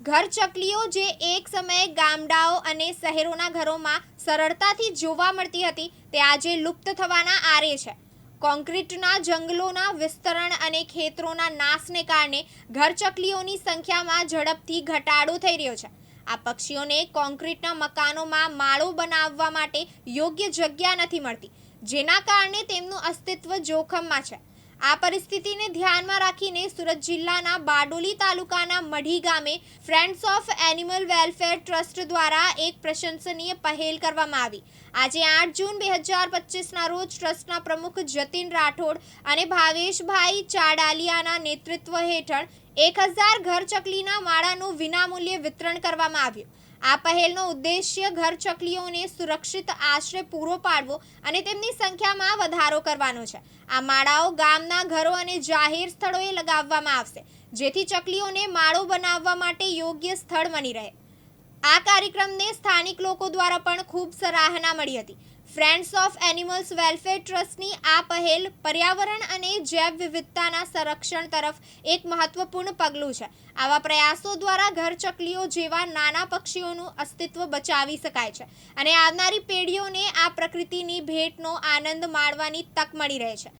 ઘર ચકલીઓ જે એક સમયે ગામડાઓ અને શહેરોના ઘરોમાં સરળતાથી જોવા મળતી હતી, તે આજે લુપ્ત થવાના આરે છે. કોન્ક્રીટના જંગલોના વિસ્તરણ અને ખેતરોના નાશને કારણે ઘર ચકલીઓની સંખ્યામાં ઝડપથી ઘટાડો થઈ રહ્યો છે. આ પક્ષીઓને કોન્ક્રીટના મકાનોમાં માળો બનાવવા માટે યોગ્ય જગ્યા નથી મળતી, જેના કારણે તેમનું અસ્તિત્વ જોખમમાં છે. આ પરિસ્થિતિને ધ્યાનમાં રાખીને સુરત જિલ્લાના બારડોલી તાલુકાના મઢી ગામે Friends of Animal Welfare Trust દ્વારા એક પ્રશંસનીય પહેલ કરવામાં આવી. આજે આઠ જૂન બે હજાર પચીસના રોજ ટ્રસ્ટના પ્રમુખ જતીન રાઠોડ અને ભાવેશભાઈ ચાડાલિયાના નેતૃત્વ હેઠળ એક હજાર ઘર ચકલીના માળાનું વિનામૂલ્યે વિતરણ કરવામાં આવ્યું. આ પહેલનો ઉદ્દેશ્ય ઘર ચકલીઓને સુરક્ષિત આશ્રય પૂરો પાડવો અને તેમની સંખ્યામાં વધારો કરવાનો છે. આ માળાઓ ગામના ઘરો અને જાહેર સ્થળોએ લગાવવામાં આવશે, જેથી ચકલીઓને માળો બનાવવા માટે યોગ્ય સ્થળ બની રહે. આ કાર્યક્રમને સ્થાનિક લોકો દ્વારા પણ ખૂબ સરાહના મળી હતી. ફ્રેન્ડ્સ ઓફ એનિમલ્સ વેલફેર ટ્રસ્ટની આ પહેલ પર્યાવરણ અને જૈવ વિવિધતાના સંરક્ષણ તરફ એક મહત્વપૂર્ણ પગલું છે. આવા પ્રયાસો દ્વારા ઘર ચકલીઓ જેવા નાના પક્ષીઓનું અસ્તિત્વ બચાવી શકાય છે અને આવનારી પેઢીઓને આ પ્રકૃતિની ભેટનો આનંદ માણવાની તક મળી રહે છે.